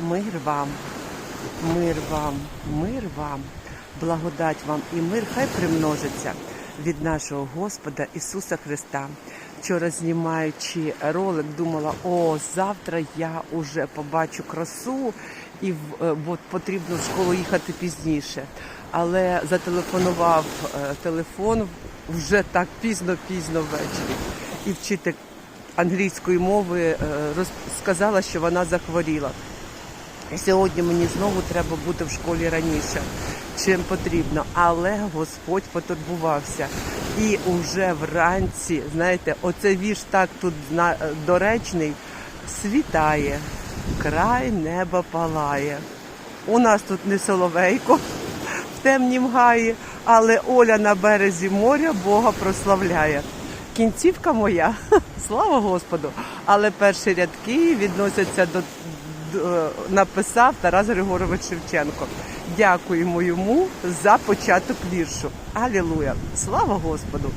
Мир вам, мир вам, мир вам, благодать вам і мир хай примножиться від нашого Господа Ісуса Христа. Вчора знімаючи ролик, думала, о, завтра я вже побачу красу, і е, от потрібно в школу їхати пізніше. Але зателефонував е, телефон вже так пізно-пізно ввечері. І вчитель англійської мови е, роз- сказала, що вона захворіла. Сьогодні мені знову треба бути в школі раніше, чим потрібно. Але Господь потурбувався. І уже вранці, знаєте, оце вірш так тут доречний, світає, край неба палає. У нас тут не соловейко в темнім гаї, але Оля на березі моря Бога прославляє. Кінцівка моя, слава Господу. Але перші рядки відносяться до написав Тарас Григорович Шевченко. Дякуємо йому за початок віршу. Алілуя! Слава Господу!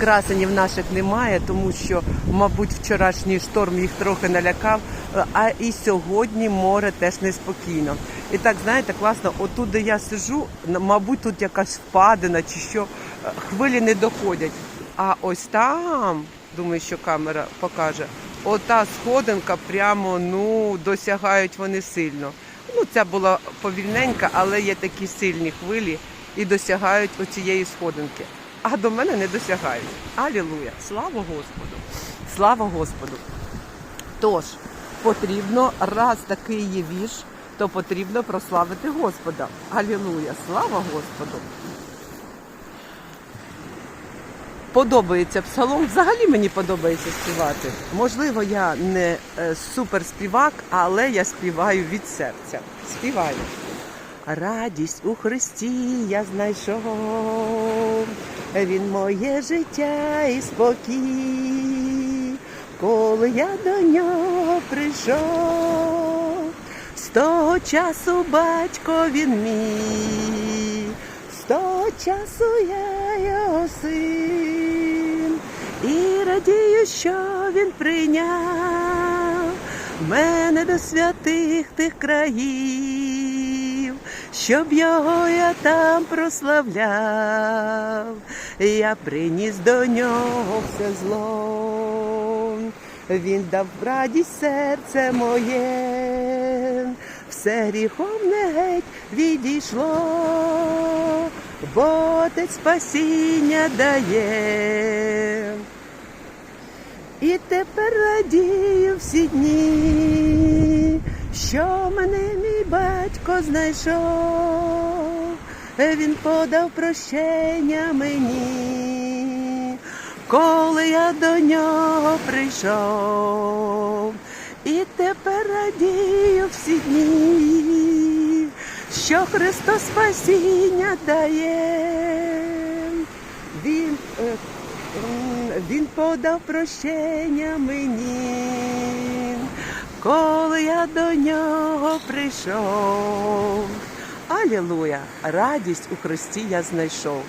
Красенів наших немає, тому що, мабуть, вчорашній шторм їх трохи налякав, е, а і сьогодні море теж неспокійно. І так, знаєте, класно, отут, де я сижу, мабуть, тут якась впадина чи що, е, хвилі не доходять. А ось там, думаю, що камера покаже, ота сходинка прямо ну, досягають вони сильно. Ну, ця була повільненька, але є такі сильні хвилі і досягають оцієї сходинки. А до мене не досягають. Алілуя! Слава Господу! Слава Господу! Тож, потрібно, раз такий є вірш, то потрібно прославити Господа. Алілуя! Слава Господу! Подобається псалом. Взагалі мені подобається співати. Можливо, я не е, суперспівак, але я співаю від серця. Співаю. Радість у Христі я знайшов, Він моє життя і спокій, коли я до нього прийшов, з того часу батько він мій, з того часу я його син, і радію, що він прийняв мене до святих тих країв, щоб його я там прославляв, я приніс до нього все зло, він дав радість серце моє, все гріхом не геть відійшло, бо Отець спасіння дає. І тепер радію всі дні, що мене мій батько знайшов, він подав прощення мені, коли я до нього прийшов. І тепер радію всі дні, що Христос спасіння дає. Він е, Він подав прощення мені, коли я до нього прийшов. Алілуя! Радість у Христі я знайшов.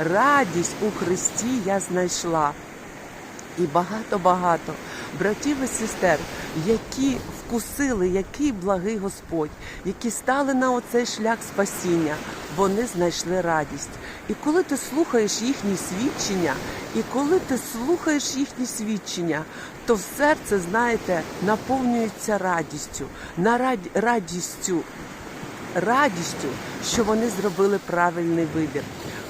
Радість у Христі я знайшла. І багато-багато братів і сестер, які вкусили, який благий Господь, які стали на оцей шлях спасіння, вони знайшли радість. І коли ти слухаєш їхні свідчення, і коли ти слухаєш їхні свідчення, то в серце, знаєте, наповнюється радістю, на раді- радістю радістю, що вони зробили правильний вибір.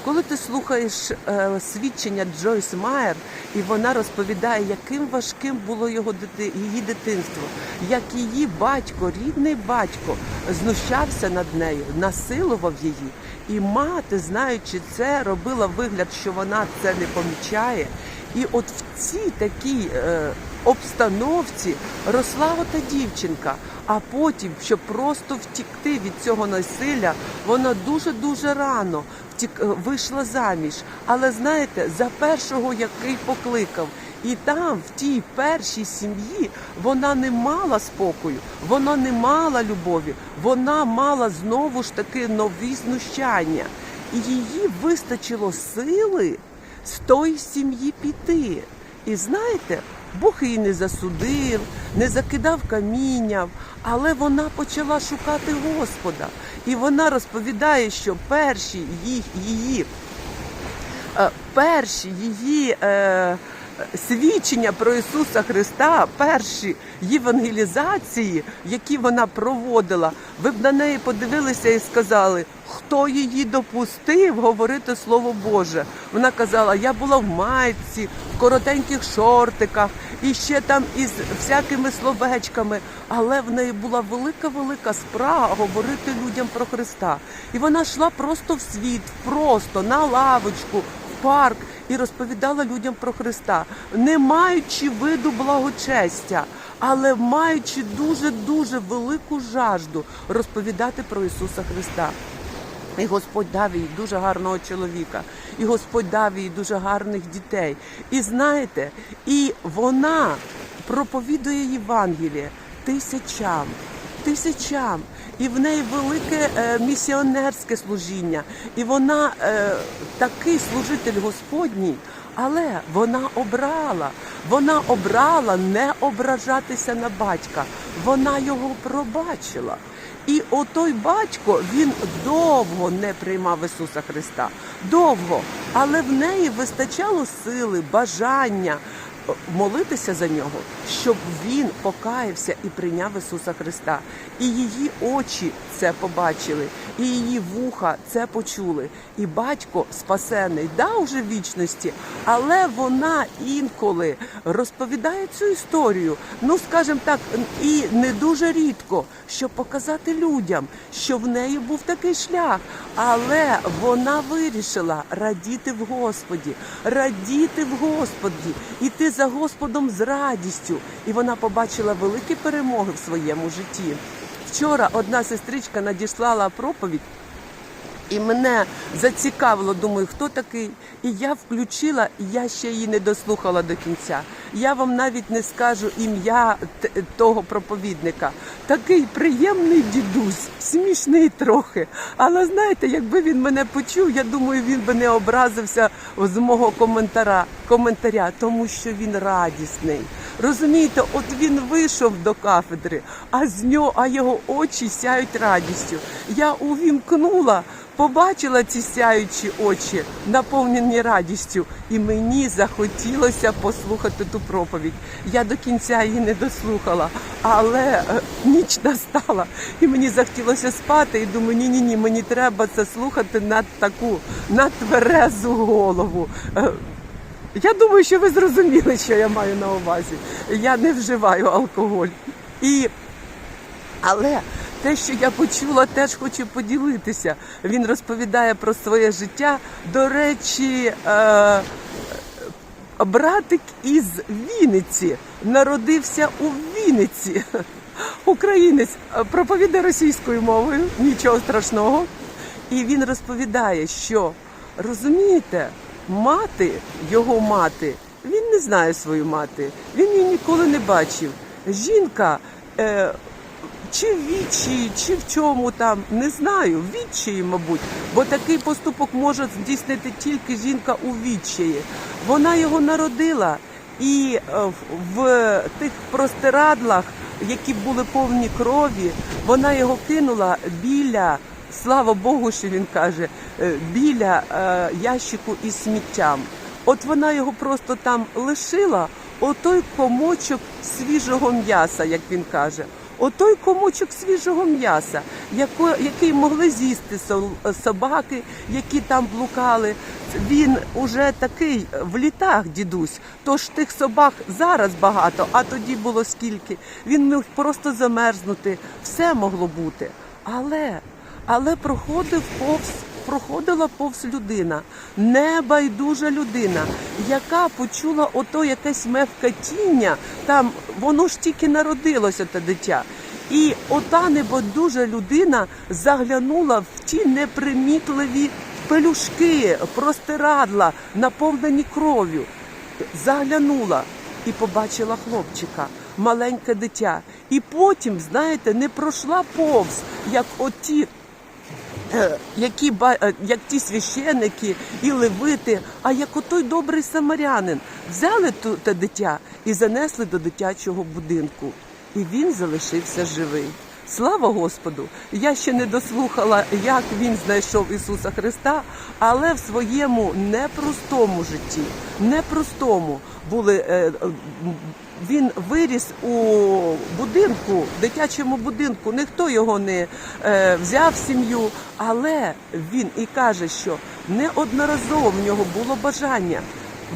Коли ти слухаєш е, свідчення Джойс Майер, і вона розповідає, яким важким було його дити, її дитинство, як її батько, рідний батько, знущався над нею, насилував її. І мати, знаючи це, робила вигляд, що вона це не помічає. І от в цій такій е, обстановці росла ота дівчинка. А потім, щоб просто втікти від цього насилля, вона дуже-дуже рано втік, е, вийшла заміж. Але знаєте, за першого, який покликав. І там, в тій першій сім'ї, вона не мала спокою, вона не мала любові, вона мала знову ж таки нові знущання. І її вистачило сили з тої сім'ї піти. І знаєте, Бог її не засудив, не закидав камінням, але вона почала шукати Господа. І вона розповідає, що перші їх, її е, перші її е, свідчення про Ісуса Христа, перші євангелізації, які вона проводила, ви б на неї подивилися і сказали, хто її допустив говорити Слово Боже. Вона казала, я була в майці, в коротеньких шортиках і ще там із всякими словечками, але в неї була велика-велика спрага говорити людям про Христа. І вона йшла просто в світ, просто на лавочку, парк і розповідала людям про Христа, не маючи виду благочестя, але маючи дуже дуже велику жажду розповідати про Ісуса Христа. І Господь дав їй дуже гарного чоловіка, і Господь дав їй дуже гарних дітей. І знаєте, і вона проповідує Євангеліє тисячам, тисячам. І в неї велике е, місіонерське служіння. І вона е, такий служитель Господній, але вона обрала. Вона обрала не ображатися на батька. Вона його пробачила. І отой батько він довго не приймав Ісуса Христа. Довго. Але в неї вистачало сили, бажання молитися за нього, щоб він покаявся і прийняв Ісуса Христа. І її очі це побачили, і її вуха це почули. І батько спасений, да, уже в вічності, але вона інколи розповідає цю історію. Ну, скажімо так, і не дуже рідко, щоб показати людям, що в неї був такий шлях. Але вона вирішила радіти в Господі, радіти в Господі, іти за Господом з радістю. І вона побачила великі перемоги в своєму житті. Вчора одна сестричка надіслала проповідь. І мене зацікавило, думаю, хто такий. І я включила, я ще її не дослухала до кінця. Я вам навіть не скажу ім'я того проповідника. Такий приємний дідусь, смішний трохи. Але знаєте, якби він мене почув, я думаю, він би не образився з мого коментара, коментаря, тому що він радісний. Розумієте, от він вийшов до кафедри, а з нього, а його очі сяють радістю. Я увімкнула, побачила ці сяючі очі, наповнені радістю, і мені захотілося послухати ту проповідь. Я до кінця її не дослухала, але е, ніч настала, і мені захотілося спати. І думаю, ні, ні, ні, мені треба це слухати на таку на тверезу голову. Я думаю, що ви зрозуміли, що я маю на увазі. Я не вживаю алкоголь. І... Але те, що я почула, теж хочу поділитися. Він розповідає про своє життя. До речі, е... братик із Вінниці народився у Вінниці. Українець проповідає російською мовою, нічого страшного. І він розповідає, що розумієте, мати, його мати, він не знає свою мати, він її ніколи не бачив. Жінка е, чи в відчаї, чи в чому там, не знаю, в відчаї, мабуть, бо такий поступок може здійснити тільки жінка у відчаї. Вона його народила, і е, в- в тих простирадлах, які були повні крові, вона його кинула біля. Слава Богу, що він каже, е, біля е, ящику із сміттям. От вона його просто там лишила, отой комочок свіжого м'яса, як він каже. Отой комочок свіжого м'яса, який могли з'їсти сол- собаки, які там блукали. Він уже такий в літах, дідусь. Тож тих собак зараз багато, а тоді було скільки. Він міг просто замерзнути. Все могло бути. Але але проходив повз, проходила повз людина, небайдужа людина, яка почула ото якесь мевкатіння, там воно ж тільки народилося те дитя. І ота небайдужа людина заглянула в ті непримітливі пелюшки, простирадла, наповнені кров'ю. Заглянула і побачила хлопчика, маленьке дитя. І потім, знаєте, не пройшла повз, як оті які, е, як ті священики і левити, а як отой добрий самарянин, взяли ту, те дитя і занесли до дитячого будинку. І він залишився живий. Слава Господу! Я ще не дослухала, як він знайшов Ісуса Христа, але в своєму непростому житті, непростому були. е, він виріс у будинку, дитячому будинку. Ніхто його не е, взяв в сім'ю, але він і каже, що неодноразово в нього було бажання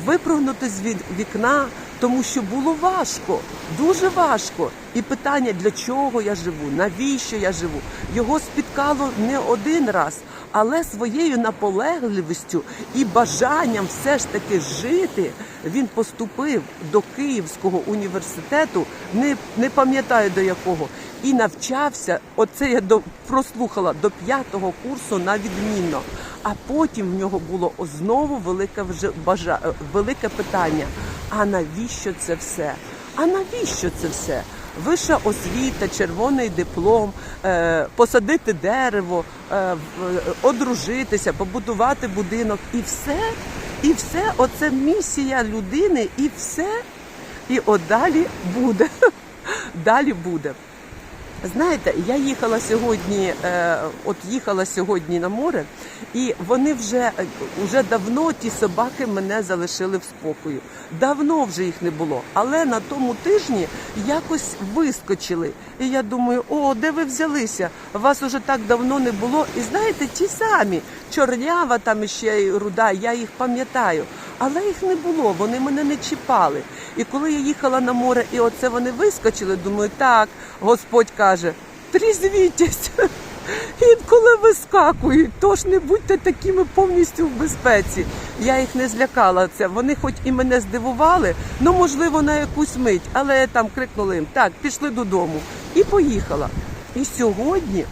випрыгнути з вікна, тому що було важко, дуже важко. І питання, для чого я живу, навіщо я живу, його спіткало не один раз, але своєю наполегливістю і бажанням все ж таки жити, він поступив до Київського університету, не, не пам'ятаю до якого, і навчався. Оце я до прослухала до п'ятого курсу на відмінно. А потім в нього було знову велике вже бажа... велике питання. А навіщо це все? А навіщо це все? Вища освіта, червоний диплом, е, посадити дерево, е, одружитися, побудувати будинок і все, і все, оце місія людини, і все. І от далі буде. Далі буде. Знаєте, я їхала сьогодні, е, от їхала сьогодні на море, і вони вже, вже давно ті собаки мене залишили в спокою. Давно вже їх не було. Але на тому тижні якось вискочили. І я думаю, о, де ви взялися? Вас уже так давно не було. І знаєте, ті самі чорнява там ще й руда, я їх пам'ятаю. Але їх не було, вони мене не чіпали. І коли я їхала на море, і оце вони вискочили, думаю, так, Господь каже, трізвітесь. Інколи вискакують, тож не будьте такими повністю в безпеці. Я їх не злякала. Це вони, хоч і мене здивували, ну можливо на якусь мить, але там крикнула їм так, пішли додому і поїхала. І сьогодні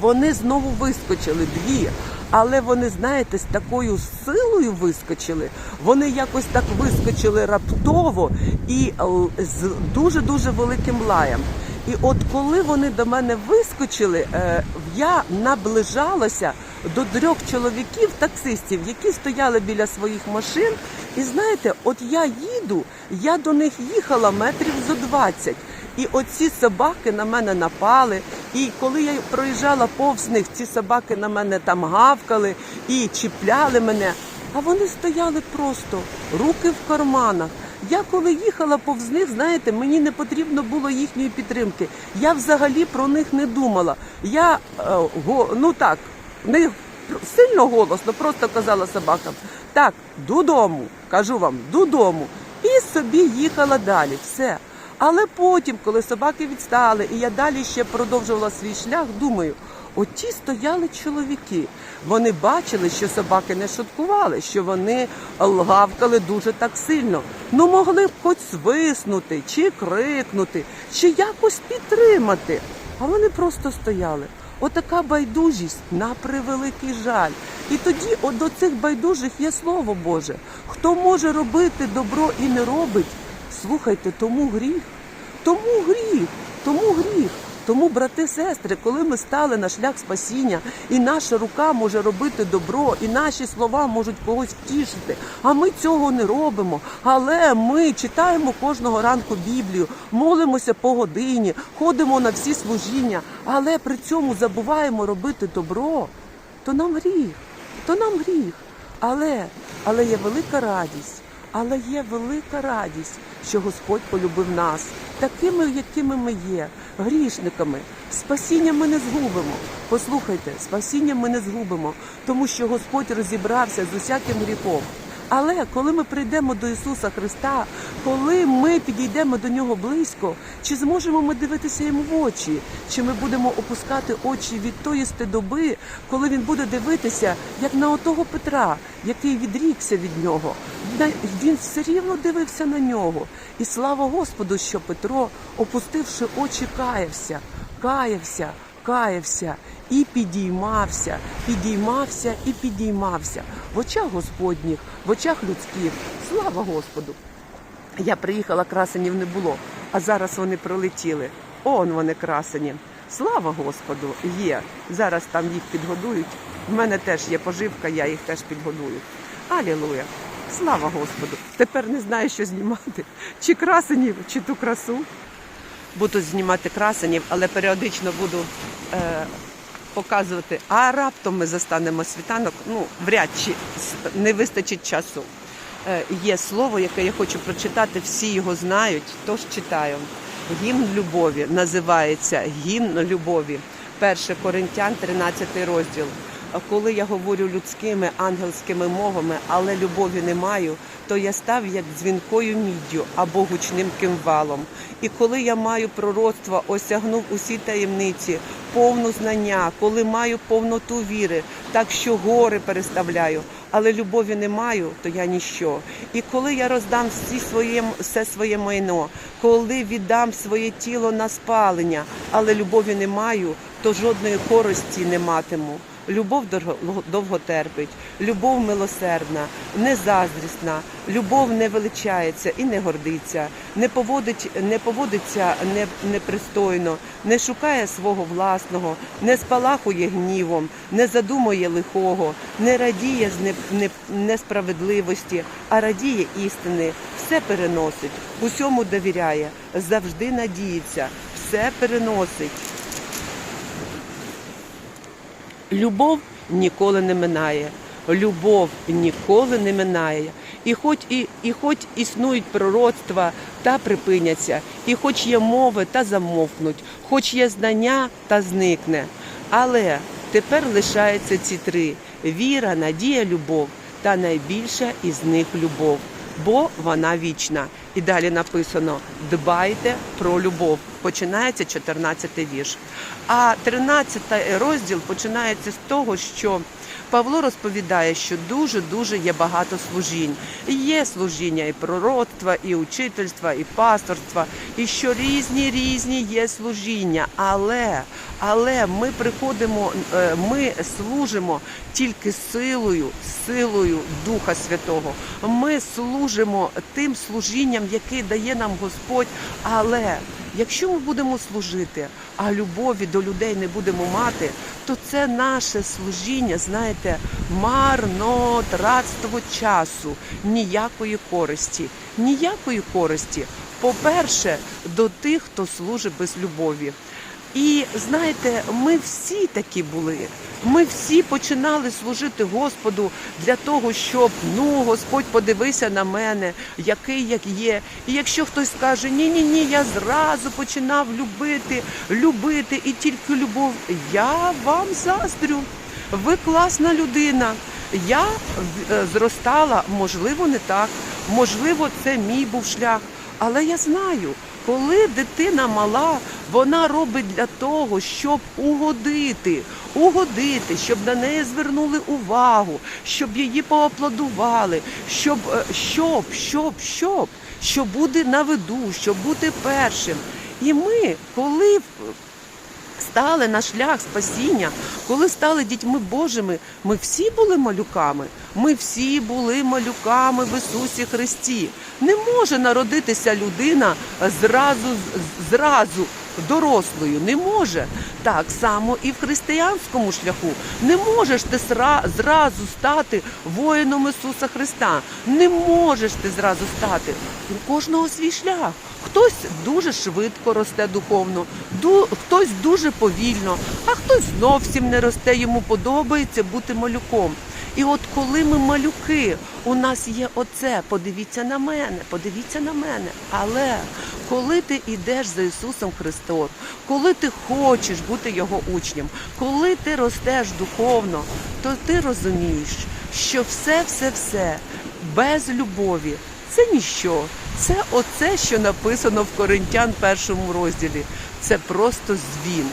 вони знову вискочили дві. Але вони, знаєте, з такою силою вискочили. Вони якось так вискочили раптово і е, з дуже дуже великим лаєм. І от коли вони до мене вискочили, е, я наближалася до трьох чоловіків, таксистів, які стояли біля своїх машин. І знаєте, от я їду, я до них їхала метрів зо 20. І оці собаки на мене напали. І коли я проїжджала повз них, ці собаки на мене там гавкали і чіпляли мене. А вони стояли просто, руки в карманах. Я коли їхала повз них, знаєте, мені не потрібно було їхньої підтримки. Я взагалі про них не думала. Я е, го, ну так, не сильно голосно, просто казала собакам: так, додому, кажу вам, додому. І собі їхала далі. Все. Але потім, коли собаки відстали, і я далі ще продовжувала свій шлях, думаю, оті стояли чоловіки. Вони бачили, що собаки не шуткували, що вони лгавкали дуже так сильно. Ну могли б хоч свиснути, чи крикнути, чи якось підтримати. А вони просто стояли. Отака байдужість на превеликий жаль. І тоді от до цих байдужих є слово Боже. Хто може робити добро і не робить, слухайте, тому гріх. Тому гріх, тому гріх. Тому, брати, сестри, коли ми стали на шлях спасіння, і наша рука може робити добро, і наші слова можуть когось втішити, а ми цього не робимо. Але ми читаємо кожного ранку Біблію, молимося по годині, ходимо на всі служіння, але при цьому забуваємо робити добро, то нам гріх, то нам гріх. Але, але є велика радість. Але є велика радість, що Господь полюбив нас такими, якими ми є, грішниками. Спасіння ми не згубимо. Послухайте, спасіння ми не згубимо, тому що Господь розібрався з усяким гріхом. Але коли ми прийдемо до Ісуса Христа, коли ми підійдемо до Нього близько, чи зможемо ми дивитися йому в очі, чи ми будемо опускати очі від тої стидоби, коли він буде дивитися, як на отого Петра, який відрікся від нього. Він все рівно дивився на нього. І слава Господу, що Петро, опустивши очі, каявся, каявся, каявся і підіймався, підіймався і підіймався в очах Господніх, в очах людських. Слава Господу! Я приїхала, красенів не було, а зараз вони прилетіли. Он вони красені. Слава Господу! Є. Зараз там їх підгодують. В мене теж є поживка, я їх теж підгодую. Алілуя! Слава Господу! Тепер не знаю, що знімати. Чи красенів, чи ту красу. Буду знімати красенів, але періодично буду е, показувати. А раптом ми застанемо світанок. Ну, вряд чи не вистачить часу. Е, є слово, яке я хочу прочитати, всі його знають, тож читаю. Гімн любові називається Гімн любові. 1 Коринтян, 13 розділ. Коли я говорю людськими ангельськими мовами, але любові не маю, то я став як дзвінкою міддю або гучним кимвалом. І коли я маю пророцтво, осягнув усі таємниці, повну знання, коли маю повноту віри, так що гори переставляю, але любові не маю, то я ніщо. І коли я роздам всі своє, все своє майно, коли віддам своє тіло на спалення, але любові не маю, то жодної користі не матиму. Любов довго терпить, любов милосердна, не заздрісна, любов не величається і не гордиться, не поводить, не поводиться непристойно, не шукає свого власного, не спалахує гнівом, не задумує лихого, не радіє з не, не, несправедливості, а радіє істини, все переносить, усьому довіряє, завжди надіється, все переносить. Любов ніколи не минає. Любов ніколи не минає. І хоч і, і хоч існують пророцтва та припиняться, і хоч є мови та замовкнуть, хоч є знання та зникне. Але тепер лишаються ці три: віра, надія, любов, та найбільша із них любов, бо вона вічна. І далі написано: дбайте про любов. Починається 14 вірш. А 13 розділ починається з того, що Павло розповідає, що дуже дуже є багато служінь. Є служіння і пророцтва, і учительства, і пасторства, і що різні різні є служіння. Але але ми приходимо, е, ми служимо тільки силою, силою Духа Святого. Ми служимо тим служінням, яке дає нам Господь. Але якщо ми будемо служити, а любові до людей не будемо мати, то це наше служіння, знаєте, марнотратство часу, ніякої користі, ніякої користі. По-перше, до тих, хто служить без любові. І знаєте, ми всі такі були. Ми всі починали служити Господу для того, щоб ну Господь подивися на мене, який як є. І якщо хтось скаже, ні, ні, ні, я зразу починав любити, любити і тільки любов, я вам заздрю. Ви класна людина. Я е, зростала, можливо, не так, можливо, це мій був шлях, але я знаю. Коли дитина мала, вона робить для того, щоб угодити, угодити, щоб на неї звернули увагу, щоб її поаплодували, щоб, е, щоб, щоб, щоб, щоб бути на виду, щоб бути першим. І ми, коли стали на шлях спасіння, коли стали дітьми Божими, ми всі були малюками. Ми всі були малюками в Ісусі Христі. Не може народитися людина зразу зразу дорослою. Не може. Так само і в християнському шляху. Не можеш ти зразу стати воїном Ісуса Христа. Не можеш ти зразу стати. У кожного свій шлях. Хтось дуже швидко росте духовно, ду- хтось дуже повільно, а хтось зовсім не росте, йому подобається бути малюком. І от коли ми малюки, у нас є оце, подивіться на мене, подивіться на мене. Але коли ти йдеш за Ісусом Христом, коли ти хочеш бути Його учнем, коли ти ростеш духовно, то ти розумієш, що все, все, все без любові це ніщо. Це оце, що написано в Коринтян першому розділі. Це просто звін.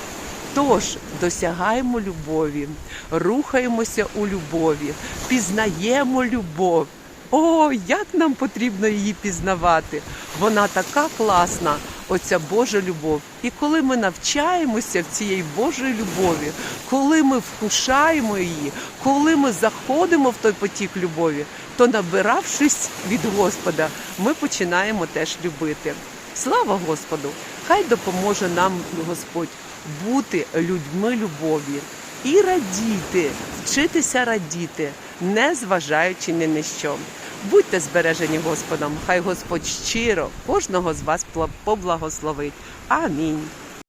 Тож досягаємо любові, рухаємося у любові, пізнаємо любов. О, як нам потрібно її пізнавати! Вона така класна, оця Божа любов. І коли ми навчаємося в цієї Божої любові, коли ми вкушаємо її, коли ми заходимо в той потік любові, то набиравшись від Господа, ми починаємо теж любити. Слава Господу! Хай допоможе нам Господь бути людьми любові і радіти, вчитися радіти, не зважаючи ні на що. Будьте збережені Господом, хай Господь щиро кожного з вас поблагословить. Амінь.